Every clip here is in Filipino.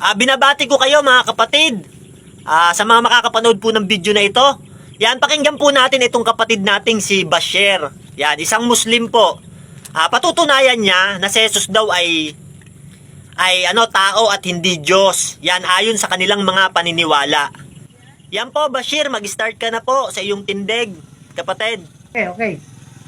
Ah, binabati ko kayo mga kapatid. Ah, sa mga makakapanood po ng video na ito. Yan, pakinggan po natin itong kapatid nating si Bashir. Yan, isang Muslim po. Ah, patutunayan niya na si Jesus daw ay ay ano tao at hindi Diyos. Yan ayon sa kanilang mga paniniwala. Yan po Bashir, mag-start ka na po sa iyong tindig, kapatid. Okay, okay.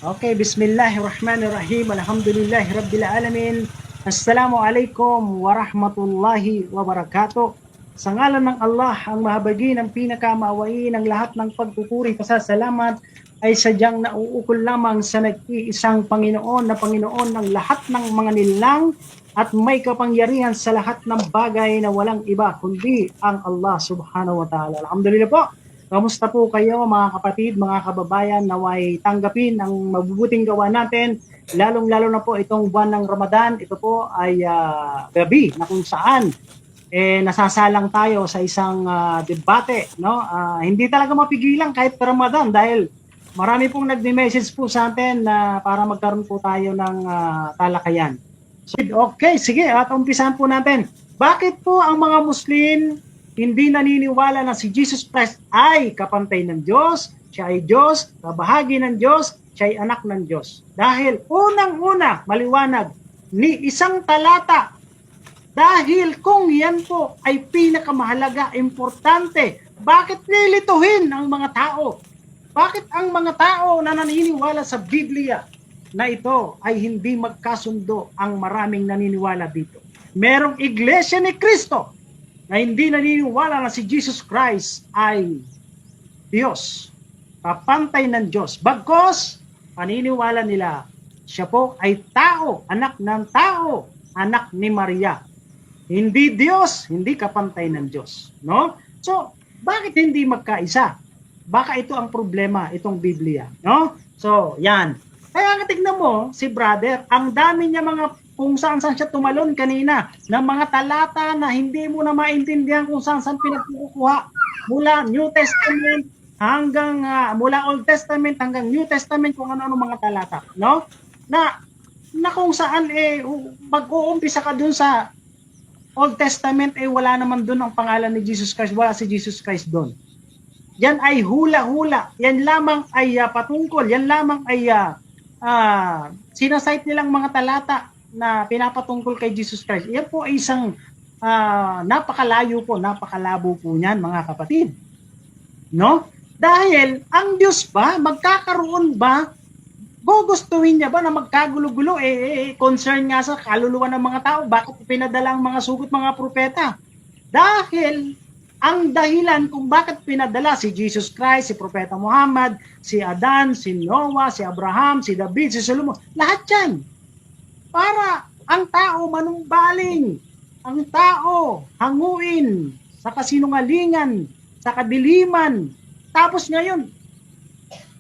Okay, bismillahirrahmanirrahim. Alhamdulillahi rabbil alamin. Assalamualaikum warahmatullahi wabarakatuh. Sa ngalan ng Allah, ang mahabagi ng pinakamaawain ng lahat ng pagpupuri pasasalamat ay sadyang nauukol lamang sa nag-iisang Panginoon na Panginoon ng lahat ng mga nilang at may kapangyarihan sa lahat ng bagay na walang iba kundi ang Allah subhanahu wa ta'ala. Alhamdulillah po. Kamusta po kayo mga kapatid, mga kababayan naway tanggapin ang mabubuting gawa natin lalong-lalo na po itong buwan ng Ramadan. Ito po ay ah, gabi na kung saan eh nasasalang tayo sa isang ah, debate, no? Ah, hindi talaga mapigilan kahit Ramadan dahil marami pong nagme-message po sa atin na para magkaroon po tayo ng ah, talakayan. Okay, sige, at umpisahan po natin. Bakit po ang mga Muslim hindi naniniwala na si Jesus Christ ay kapantay ng Diyos, siya ay Diyos, kabahagi ng Diyos, siya ay anak ng Diyos. Dahil unang-una, maliwanag, ni isang talata, dahil kung yan po ay pinakamahalaga, importante, bakit nilituhin ang mga tao? Bakit ang mga tao na naniniwala sa Biblia na ito ay hindi magkasundo ang maraming naniniwala dito? Merong iglesia ni Kristo na hindi naniniwala na si Jesus Christ ay Diyos, kapantay ng Diyos. Bagkos, paniniwala nila, siya po ay tao, anak ng tao, anak ni Maria. Hindi Diyos, hindi kapantay ng Diyos. No? So, bakit hindi magkaisa? Baka ito ang problema, itong Biblia. No? So, yan. Kaya nga tignan mo, si brother, ang dami niya mga kung saan saan siya tumalon kanina ng mga talata na hindi mo na maintindihan kung saan saan pinagkukuha mula New Testament hanggang ah, mula Old Testament hanggang New Testament kung ano-ano mga talata, no? Na na kung saan eh mag-uumpisa ka dun sa Old Testament eh wala naman dun ang pangalan ni Jesus Christ, wala si Jesus Christ doon. Yan ay hula-hula. Yan lamang ay ah, patungkol. Yan lamang ay ah, ah, sinasite nilang mga talata na pinapatungkol kay Jesus Christ. Yan po ay isang ah, napakalayo po, napakalabo po niyan mga kapatid. No? Dahil ang Diyos ba, magkakaroon ba, gugustuhin niya ba na magkagulo-gulo? Eh, eh, eh, concern nga sa kaluluwa ng mga tao. Bakit pinadala ang mga sugot mga propeta? Dahil ang dahilan kung bakit pinadala si Jesus Christ, si Propeta Muhammad, si Adan, si Noah, si Abraham, si David, si Solomon, lahat yan para ang tao manumbaling, ang tao hanguin sa kasinungalingan, sa kadiliman. Tapos ngayon,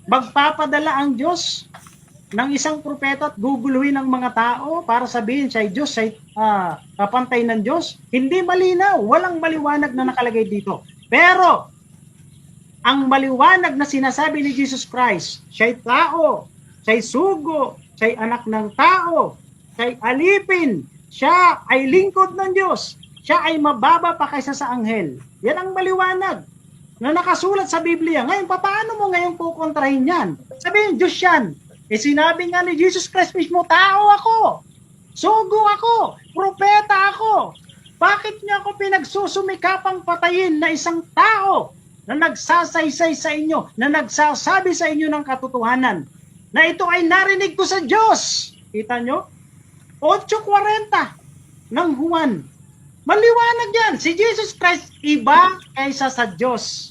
magpapadala ang Diyos ng isang propeta at guguluhin ng mga tao para sabihin siya ay Diyos, siya ay ah, kapantay ng Diyos. Hindi malinaw, walang maliwanag na nakalagay dito. Pero, ang maliwanag na sinasabi ni Jesus Christ, siya ay tao, siya ay sugo, siya ay anak ng tao, siya ay alipin, siya ay lingkod ng Diyos, siya ay mababa pa kaysa sa anghel. Yan ang maliwanag na nakasulat sa Biblia. Ngayon, paano mo ngayon kukontrahin yan? Sabihin, Diyos yan. Eh sinabi nga ni Jesus Christ mismo, tao ako. Sugo ako. Propeta ako. Bakit niya ako pinagsusumikapang patayin na isang tao na nagsasaysay sa inyo, na nagsasabi sa inyo ng katotohanan, na ito ay narinig ko sa Diyos. Kita nyo? 8.40 ng Juan. Maliwanag yan. Si Jesus Christ iba kaysa sa Diyos.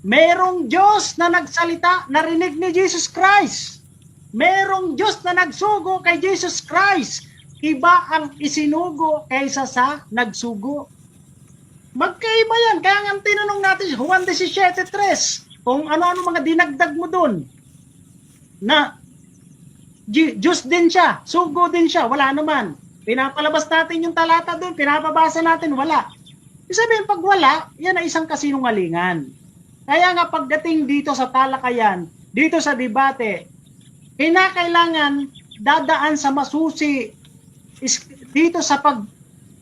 Merong Diyos na nagsalita, narinig ni Jesus Christ. Merong Diyos na nagsugo kay Jesus Christ. Iba ang isinugo kaysa sa nagsugo. Magkaiba yan. Kaya nga tinanong natin, Juan 17.3, kung ano-ano mga dinagdag mo doon, na Diyos din siya, sugo din siya, wala naman. Pinapalabas natin yung talata doon, pinapabasa natin, wala. Sabihin, pag wala, yan ay isang kasinungalingan. Kaya nga pagdating dito sa talakayan, dito sa debate, kinakailangan dadaan sa masusi dito sa pag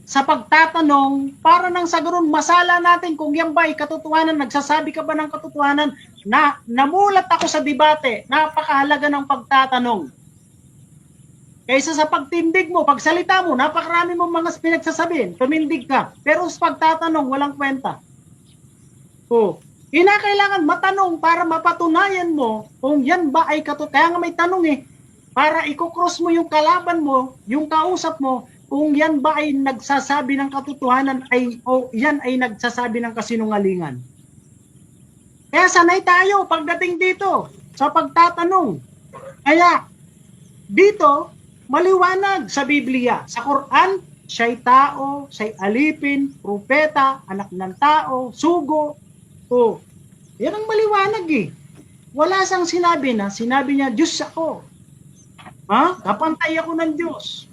sa pagtatanong para nang sa masala natin kung yan ba ay katotohanan, nagsasabi ka ba ng katotohanan na namulat ako sa debate, napakahalaga ng pagtatanong. Kaysa sa pagtindig mo, pagsalita mo, napakarami mong mga pinagsasabihin, tumindig ka. Pero sa pagtatanong, walang kwenta. Oh, kinakailangan matanong para mapatunayan mo kung yan ba ay katotohanan. Kaya nga may tanong eh, para ikukross mo yung kalaban mo, yung kausap mo, kung yan ba ay nagsasabi ng katotohanan ay o yan ay nagsasabi ng kasinungalingan. Kaya sanay tayo pagdating dito sa pagtatanong. Kaya dito maliwanag sa Biblia, sa Quran, siya'y tao, siya'y alipin, propeta, anak ng tao, sugo. O, yan ang maliwanag eh. Wala sang sinabi na, sinabi niya, Diyos ako. Ha? Kapantay ako ng Diyos.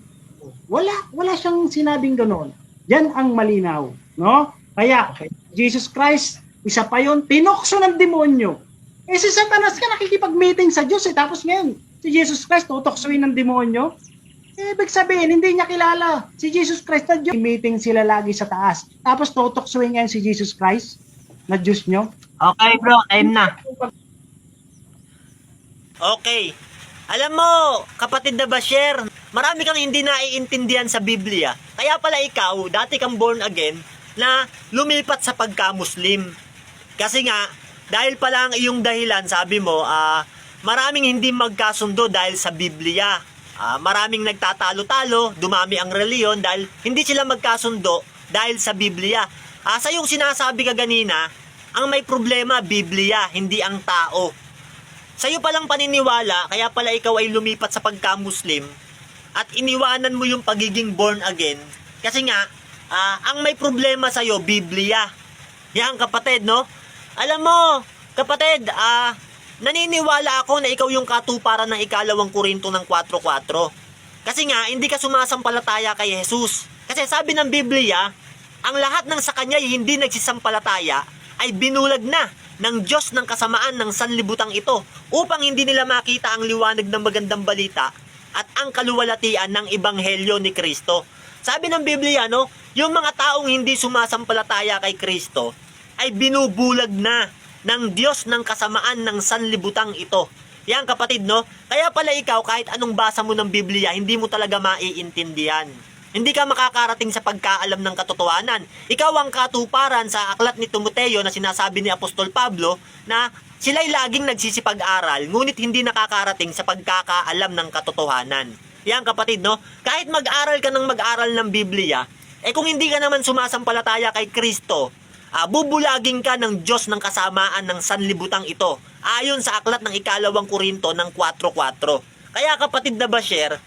Wala, wala siyang sinabing ganoon. Yan ang malinaw. No? Kaya, Jesus Christ, isa pa yon tinokso ng demonyo. Eh si Satanas ka nakikipag-meeting sa Diyos eh. Tapos ngayon, si Jesus Christ tutoksoin ng demonyo. Eh, ibig sabihin, hindi niya kilala si Jesus Christ na Diyos. Meeting sila lagi sa taas. Tapos tutoksoin ngayon si Jesus Christ na Diyos nyo. Okay bro, time na. Okay. Alam mo, kapatid na Bashir, marami kang hindi naiintindihan sa Biblia. Kaya pala ikaw, dati kang born again, na lumipat sa pagka-Muslim. Kasi nga, dahil pala ang iyong dahilan, sabi mo, ah, maraming hindi magkasundo dahil sa Biblia. Ah, maraming nagtatalo-talo, dumami ang reliyon dahil hindi sila magkasundo dahil sa Biblia. Ah, sa yung sinasabi ka ganina, ang may problema, Biblia, hindi ang tao. Sa'yo palang paniniwala, kaya pala ikaw ay lumipat sa pagka-Muslim at iniwanan mo yung pagiging born again. Kasi nga, ah, ang may problema sa'yo, Biblia. Yan kapatid, no? Alam mo, kapatid, ah, naniniwala ako na ikaw yung katuparan ng ikalawang Korinto ng 4.4. Kasi nga, hindi ka sumasampalataya kay Jesus. Kasi sabi ng Biblia, ang lahat ng sa kanya hindi nagsisampalataya ay binulag na ng Diyos ng kasamaan ng sanlibutang ito upang hindi nila makita ang liwanag ng magandang balita at ang kaluwalhatian ng ebanghelyo ni Kristo. Sabi ng Biblia, no, yung mga taong hindi sumasampalataya kay Kristo ay binubulag na ng Diyos ng kasamaan ng sanlibutang ito. Yan kapatid, no? Kaya pala ikaw, kahit anong basa mo ng Biblia, hindi mo talaga maiintindihan. Hindi ka makakarating sa pagkaalam ng katotohanan. Ikaw ang katuparan sa aklat ni Timoteo na sinasabi ni Apostol Pablo na sila'y laging nagsisipag-aral, ngunit hindi nakakarating sa pagkakaalam ng katotohanan. Yan kapatid, no? Kahit mag-aral ka ng mag-aral ng Biblia, eh kung hindi ka naman sumasampalataya kay Kristo, ah, bubulaging ka ng Diyos ng kasamaan ng sanlibutang ito, ayon sa aklat ng ikalawang Korinto ng 4.4. Kaya kapatid na Basher,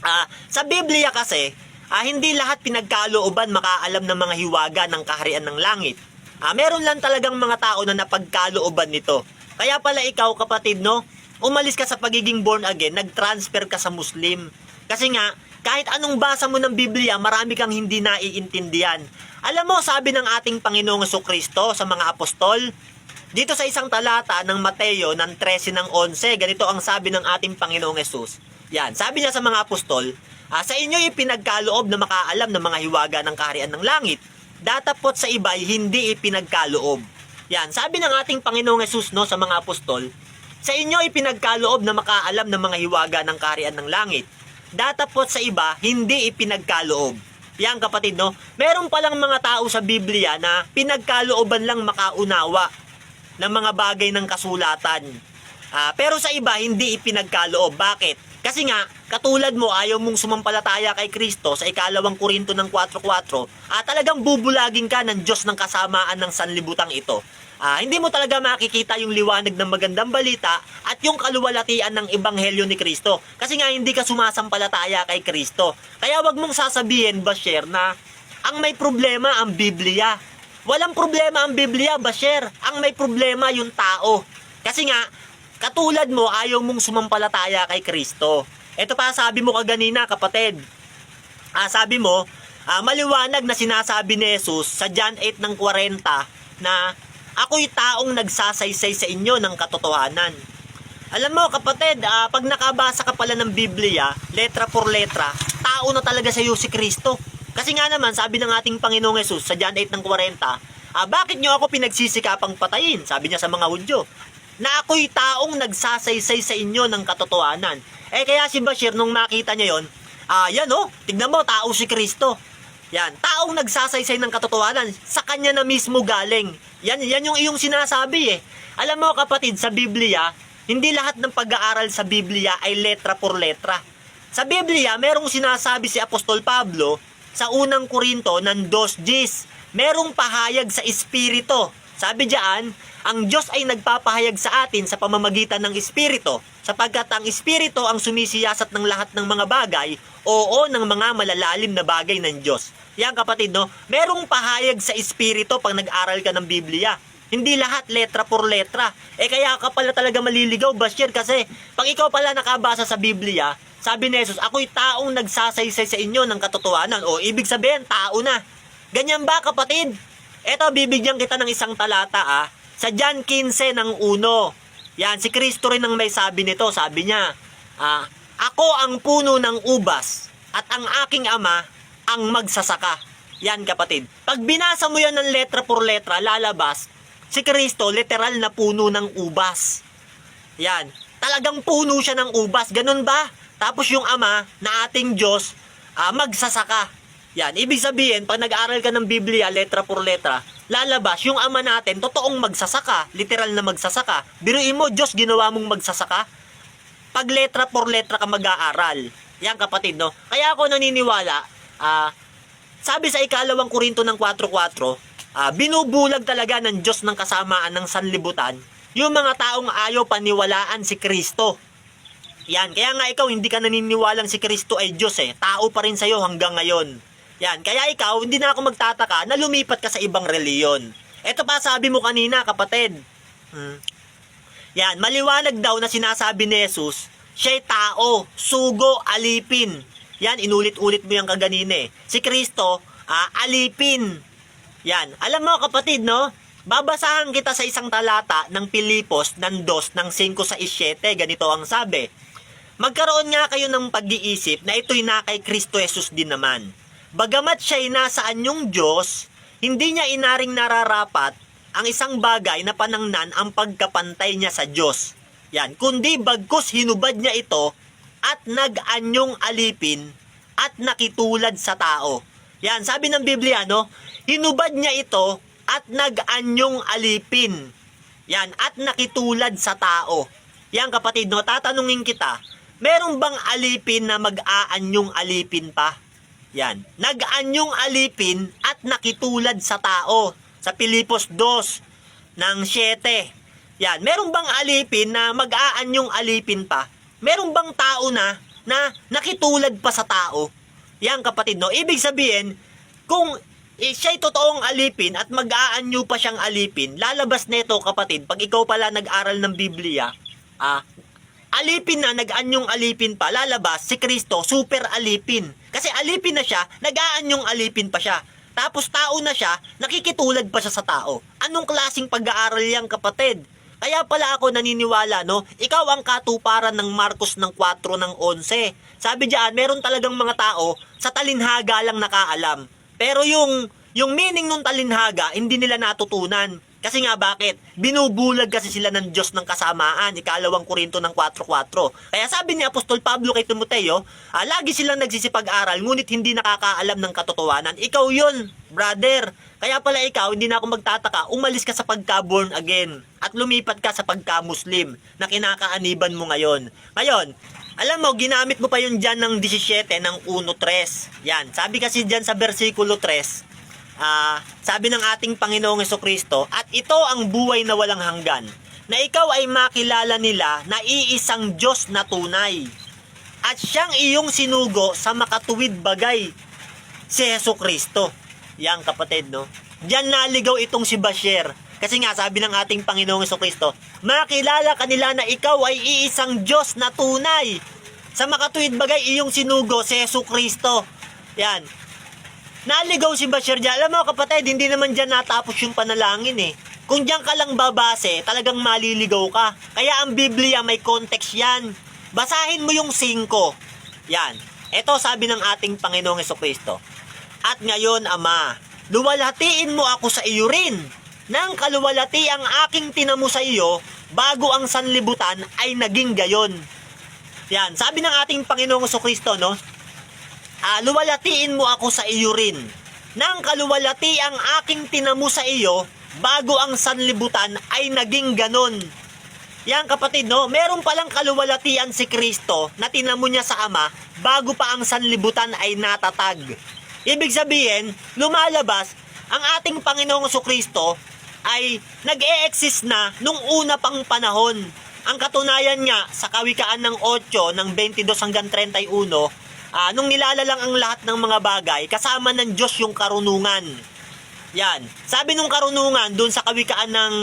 ah, sa Biblia kasi, ah, hindi lahat pinagkalooban makaalam ng mga hiwaga ng kaharian ng langit. Ah, meron lang talagang mga tao na napagkalooban nito. Kaya pala ikaw kapatid no, umalis ka sa pagiging born again, nag-transfer ka sa Muslim. Kasi nga, kahit anong basa mo ng Biblia, marami kang hindi naiintindihan. Alam mo, sabi ng ating Panginoong Kristo sa mga apostol, dito sa isang talata ng Mateo ng 13 ng 11, ganito ang sabi ng ating Panginoong Yesus. Yan, sabi niya sa mga apostol, ah, sa inyo ipinagkaloob na makaalam ng mga hiwaga ng kaharian ng langit. Datapot sa iba hindi ipinagkaloob. Yan, sabi ng ating Panginoong Yesus no, sa mga apostol, sa inyo ipinagkaloob na makaalam ng mga hiwaga ng kaharian ng langit. Datapot sa iba, hindi ipinagkaloob. Yan kapatid, no? Meron palang mga tao sa Biblia na pinagkalooban lang makaunawa ng mga bagay ng kasulatan. Ah, pero sa iba, hindi ipinagkaloob. Bakit? Kasi nga, katulad mo, ayaw mong sumampalataya kay Kristo sa ikalawang Korinto ng 4.4, ah, talagang bubulagin ka ng Diyos ng kasamaan ng sanlibutang ito. Ah, hindi mo talaga makikita yung liwanag ng magandang balita at yung kaluwalhatian ng ebanghelyo ni Kristo. Kasi nga hindi ka sumasampalataya kay Kristo. Kaya wag mong sasabihin, Basher, na ang may problema ang Biblia. Walang problema ang Biblia, Basher. Ang may problema yung tao. Kasi nga, katulad mo, ayaw mong sumampalataya kay Kristo. Ito pa sabi mo kaganina, kapatid. Ah, sabi mo, ah, maliwanag na sinasabi ni Jesus sa John 8 ng 40 na ako'y taong nagsasaysay sa inyo ng katotohanan. Alam mo kapatid, ah, pag nakabasa ka pala ng Biblia, letra por letra, tao na talaga sa iyo si Kristo. Kasi nga naman, sabi ng ating Panginoong Yesus sa John 8 ng 40, ah, bakit nyo ako pinagsisikapang patayin? Sabi niya sa mga Hudyo. Na ako'y taong nagsasaysay sa inyo ng katotohanan. Eh kaya si Bashir nung makita niya yon, ah, yan oh, tignan mo, tao si Kristo. Yan, taong nagsasaysay ng katotohanan, sa kanya na mismo galing. Yan, yan yung iyong sinasabi eh. Alam mo kapatid, sa Biblia, hindi lahat ng pag-aaral sa Biblia ay letra por letra. Sa Biblia, merong sinasabi si Apostol Pablo sa unang Korinto ng dos Gs. Merong pahayag sa Espiritu. Sabi diyan, ang Diyos ay nagpapahayag sa atin sa pamamagitan ng Espiritu sapagkat ang Espiritu ang sumisiyasat ng lahat ng mga bagay oo ng mga malalalim na bagay ng Diyos. Yan kapatid, no? Merong pahayag sa Espiritu pag nag-aral ka ng Biblia. Hindi lahat letra por letra. Eh kaya ka pala talaga maliligaw, Bashir, kasi pag ikaw pala nakabasa sa Biblia, sabi ni Jesus, ako'y taong nagsasaysay sa inyo ng katotohanan. O, ibig sabihin, tao na. Ganyan ba, kapatid? Eto, bibigyan kita ng isang talata, ah. Sa John 15 ng 1. Yan, si Kristo rin ang may sabi nito. Sabi niya, ah, Ako ang puno ng ubas at ang aking ama ang magsasaka. Yan, kapatid. Pag binasa mo yan ng letra por letra, lalabas, si Kristo literal na puno ng ubas. Yan. Talagang puno siya ng ubas. Ganun ba? Tapos yung ama na ating Diyos, ah, magsasaka. Yan. Ibig sabihin, pag nag-aaral ka ng Biblia, letra por letra, lalabas yung ama natin, totoong magsasaka. Literal na magsasaka. Biruin mo, Diyos, ginawa mong magsasaka. Pag letra por letra ka mag-aaral. Yan, kapatid, no? Kaya ako naniniwala, ah, sabi sa ikalawang Korinto ng 4.4, ah, binubulag talaga ng Diyos ng kasamaan ng sanlibutan yung mga taong ayaw paniwalaan si Kristo. Yan, kaya nga ikaw hindi ka naniniwalang si Kristo ay Diyos eh. Tao pa rin sa'yo hanggang ngayon. Yan, kaya ikaw hindi na ako magtataka na lumipat ka sa ibang reliyon. Ito pa sabi mo kanina kapatid. Hmm. Yan, maliwanag daw na sinasabi ni Jesus, siya'y tao, sugo, alipin. Yan, inulit-ulit mo yung kaganina eh. Si Kristo, ah, alipin. Yan, alam mo kapatid, no? Babasahan kita sa isang talata ng Pilipos ng 2 ng 5 sa 7. Ganito ang sabi. Magkaroon nga kayo ng pag-iisip na ito'y na kay Kristo Jesus din naman. Bagamat siya'y nasa anyong Diyos, hindi niya inaring nararapat ang isang bagay na panangnan ang pagkapantay niya sa Diyos. Yan, kundi bagkus hinubad niya ito at nag-anyong alipin at nakitulad sa tao. Yan, sabi ng Biblia, no? Hinubad niya ito at nag-anyong alipin. Yan, at nakitulad sa tao. Yan kapatid, no? Tatanungin kita, meron bang alipin na mag-aanyong alipin pa? Yan. Nag-anyong alipin at nakitulad sa tao. Sa Pilipos 2 ng 7. Yan. Meron bang alipin na mag-aanyong alipin pa? Meron bang tao na na nakitulad pa sa tao? Yan kapatid, no? Ibig sabihin, kung eh, siya'y totoong alipin at mag-aanyo pa siyang alipin, lalabas nito kapatid, pag ikaw pala nag-aral ng Biblia, ah, alipin na, nag-anyong alipin pa, lalabas, si Kristo, super alipin. Kasi alipin na siya, nag-aanyong alipin pa siya. Tapos tao na siya, nakikitulad pa siya sa tao. Anong klasing pag-aaral yan kapatid? Kaya pala ako naniniwala, no? Ikaw ang katuparan ng Marcos ng 4 ng 11. Sabi diyan, meron talagang mga tao sa talinhaga lang nakaalam. Pero yung yung meaning ng talinhaga, hindi nila natutunan. Kasi nga bakit? Binubulag kasi sila ng Diyos ng kasamaan, ikalawang Korinto ng 4.4. Kaya sabi ni Apostol Pablo kay Timoteo, ah, lagi silang nagsisipag-aral, ngunit hindi nakakaalam ng katotohanan. Ikaw yun, brother. Kaya pala ikaw, hindi na ako magtataka, umalis ka sa pagka-born again at lumipat ka sa pagka-Muslim na kinakaaniban mo ngayon. Ngayon, alam mo, ginamit mo pa yung dyan ng 17 ng 1.3. Yan, sabi kasi dyan sa versikulo 3, Ah, sabi ng ating Panginoong Kristo, at ito ang buhay na walang hanggan, na ikaw ay makilala nila na iisang Diyos na tunay, at siyang iyong sinugo sa makatuwid bagay, si Heso Kristo. Yang kapatid, no? Diyan naligaw itong si Bashir. Kasi nga, sabi ng ating Panginoong Kristo, makilala kanila na ikaw ay iisang Diyos na tunay. Sa makatuwid bagay, iyong sinugo si Heso Kristo. Yan. Naligaw si Bashir dyan. Alam mo kapatid, hindi naman dyan natapos yung panalangin eh. Kung dyan ka lang babase, talagang maliligaw ka. Kaya ang Biblia may context yan. Basahin mo yung 5. Yan. Ito sabi ng ating Panginoong Kristo. At ngayon, Ama, luwalhatiin mo ako sa iyo rin. Nang kaluwalhati ang aking tinamo sa iyo, bago ang sanlibutan ay naging gayon. Yan, sabi ng ating Panginoong Kristo, no? Ah, luwalhatiin mo ako sa iyo rin. Nang kaluwalhati ang aking tinamo sa iyo, bago ang sanlibutan ay naging ganon. Yan kapatid, no? Meron palang kaluwalhatian si Kristo na tinamo niya sa Ama bago pa ang sanlibutan ay natatag. Ibig sabihin, lumalabas ang ating Panginoong Kristo ay nag-e-exist na nung una pang panahon. Ang katunayan niya sa kawikaan ng 8 ng 22 hanggang 31, ah, nung nilalalang ang lahat ng mga bagay, kasama ng Diyos yung karunungan. Yan. Sabi nung karunungan dun sa kawikaan ng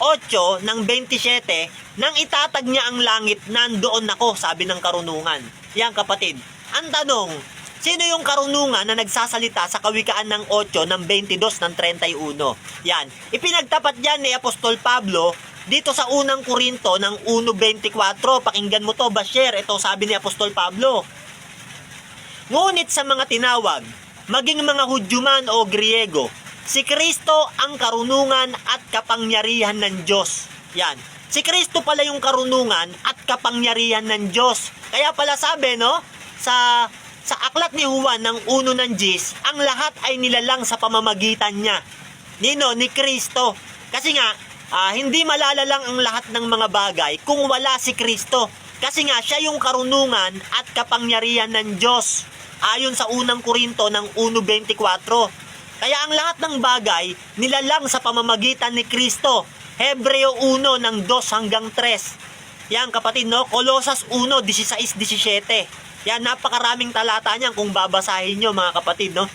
8 ng 27, nang itatag niya ang langit, nandoon ako, sabi ng karunungan. Yan kapatid. Ang tanong, sino yung karunungan na nagsasalita sa kawikaan ng 8 ng 22 ng 31? Yan. Ipinagtapat yan ni Apostol Pablo dito sa unang Korinto ng 1.24. Pakinggan mo to, Basher. Ito sabi ni Apostol Pablo. Ngunit sa mga tinawag, maging mga Hudyo man o Griego, si Kristo ang karunungan at kapangyarihan ng Diyos. Yan. Si Kristo pala yung karunungan at kapangyarihan ng Diyos. Kaya pala sabi, no? Sa sa aklat ni Juan ng uno ng Gis, ang lahat ay nilalang sa pamamagitan niya. Nino, ni Kristo. Kasi nga, ah, hindi malalalang ang lahat ng mga bagay kung wala si Kristo. Kasi nga, siya yung karunungan at kapangyarihan ng Diyos. Ayon sa unang Korinto ng 1.24. Kaya ang lahat ng bagay, nilalang sa pamamagitan ni Kristo. Hebreo 1 ng 2 hanggang 3. Yan kapatid, no? Kolosas 1, 16, 17. Yan, napakaraming talata niyan kung babasahin nyo mga kapatid, no?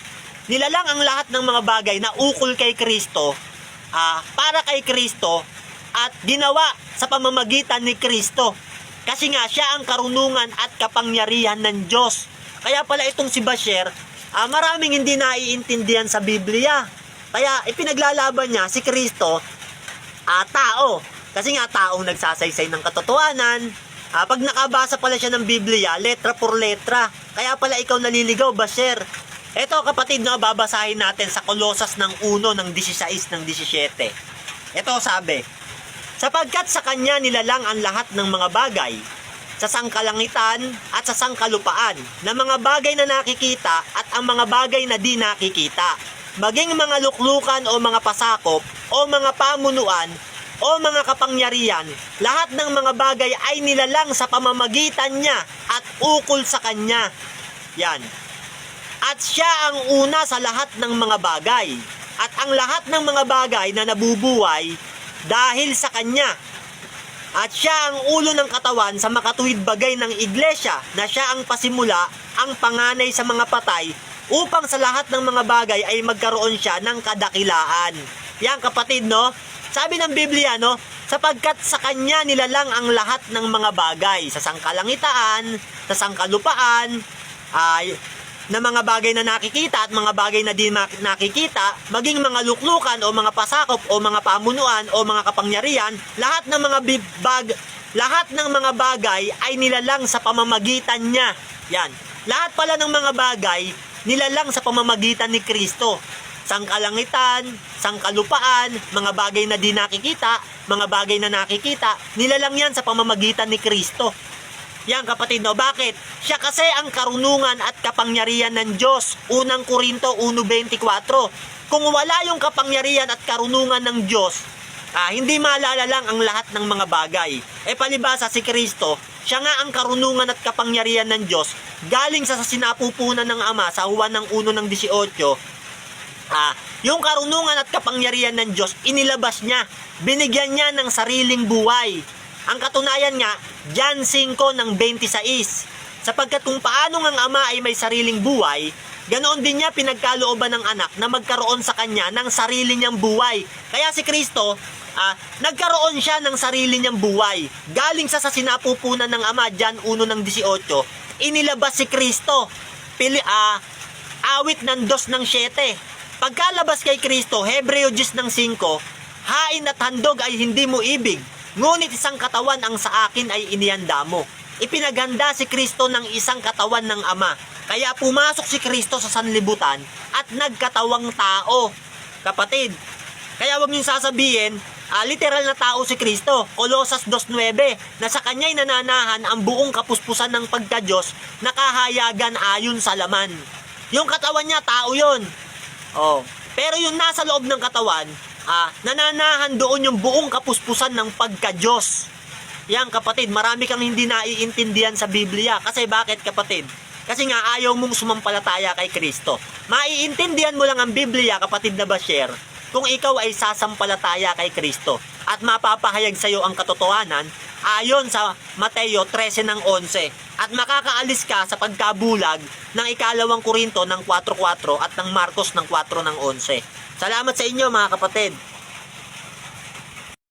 Nilalang ang lahat ng mga bagay na ukol kay Kristo, ah, para kay Kristo, at ginawa sa pamamagitan ni Kristo. Kasi nga, siya ang karunungan at kapangyarihan ng Diyos. Kaya pala itong si Basher, ah, maraming hindi naiintindihan sa Biblia. Kaya ipinaglalaban niya si Kristo, ah, tao. Kasi nga taong nagsasaysay ng katotohanan. Ah, pag nakabasa pala siya ng Biblia, letra por letra. Kaya pala ikaw naliligaw, Basher. Ito kapatid, no, babasahin natin sa Kolosas ng 1 ng 16 ng 17. Ito sabi, Sapagkat sa kanya nilalang ang lahat ng mga bagay, sa sangkalangitan at sa sangkalupaan, na mga bagay na nakikita at ang mga bagay na di nakikita, maging mga luklukan o mga pasakop o mga pamunuan o mga kapangyarihan, lahat ng mga bagay ay nilalang sa pamamagitan niya at ukol sa kanya. Yan. At siya ang una sa lahat ng mga bagay. At ang lahat ng mga bagay na nabubuhay dahil sa kanya. At siya ang ulo ng katawan sa makatuwid bagay ng iglesia na siya ang pasimula, ang panganay sa mga patay upang sa lahat ng mga bagay ay magkaroon siya ng kadakilaan. Yan kapatid no, sabi ng Biblia no, sapagkat sa kanya nilalang ang lahat ng mga bagay. Sa sangkalangitaan, sa sangkalupaan, ay na mga bagay na nakikita at mga bagay na di nakikita, maging mga luklukan o mga pasakop o mga pamunuan o mga kapangyarihan, lahat ng mga bag, lahat ng mga bagay ay nilalang sa pamamagitan niya. Yan. Lahat pala ng mga bagay nilalang sa pamamagitan ni Kristo. Sangkalangitan, sangkalupaan, mga bagay na di nakikita, mga bagay na nakikita, nilalang yan sa pamamagitan ni Kristo. Yan kapatid, no? Bakit? Siya kasi ang karunungan at kapangyarihan ng Diyos. Unang Korinto 1.24. Kung wala yung kapangyarihan at karunungan ng Diyos, ah, hindi maalala lang ang lahat ng mga bagay. E palibasa si Kristo, siya nga ang karunungan at kapangyarihan ng Diyos, galing sa sinapupunan ng Ama sa Juan ng 1 ng 18, Ah, yung karunungan at kapangyarihan ng Diyos, inilabas niya. Binigyan niya ng sariling buhay. Ang katunayan nga, John 5 ng 26. Sapagkat kung paano ang ama ay may sariling buhay, ganoon din niya pinagkalooban ng anak na magkaroon sa kanya ng sarili niyang buhay. Kaya si Kristo, ah, nagkaroon siya ng sarili niyang buhay. Galing sa sa sinapupunan ng ama, John 1 ng 18, inilabas si Kristo. Pili, ah, awit ng dos ng 7. Pagkalabas kay Kristo, Hebreo 10 ng 5, hain at handog ay hindi mo ibig, ngunit isang katawan ang sa akin ay inihanda mo. Ipinaganda si Kristo ng isang katawan ng Ama. Kaya pumasok si Kristo sa sanlibutan at nagkatawang tao. Kapatid, kaya wag niyong sasabihin, ah, literal na tao si Kristo. Kolosas 2.9 na sa kanya'y nananahan ang buong kapuspusan ng pagka-Diyos nakahayagan ayon sa laman. Yung katawan niya, tao yun. Oh. Pero yung nasa loob ng katawan, ah, nananahan doon yung buong kapuspusan ng pagka-Diyos. Yan kapatid, marami kang hindi naiintindihan sa Biblia. Kasi bakit kapatid? Kasi nga ayaw mong sumampalataya kay Kristo. Maiintindihan mo lang ang Biblia kapatid na Basher kung ikaw ay sasampalataya kay Kristo at mapapahayag sa iyo ang katotohanan ayon sa Mateo 13 ng 11 at makakaalis ka sa pagkabulag ng ikalawang Korinto ng 4.4 at ng Marcos ng 4 ng 11. Salamat sa inyo mga kapatid.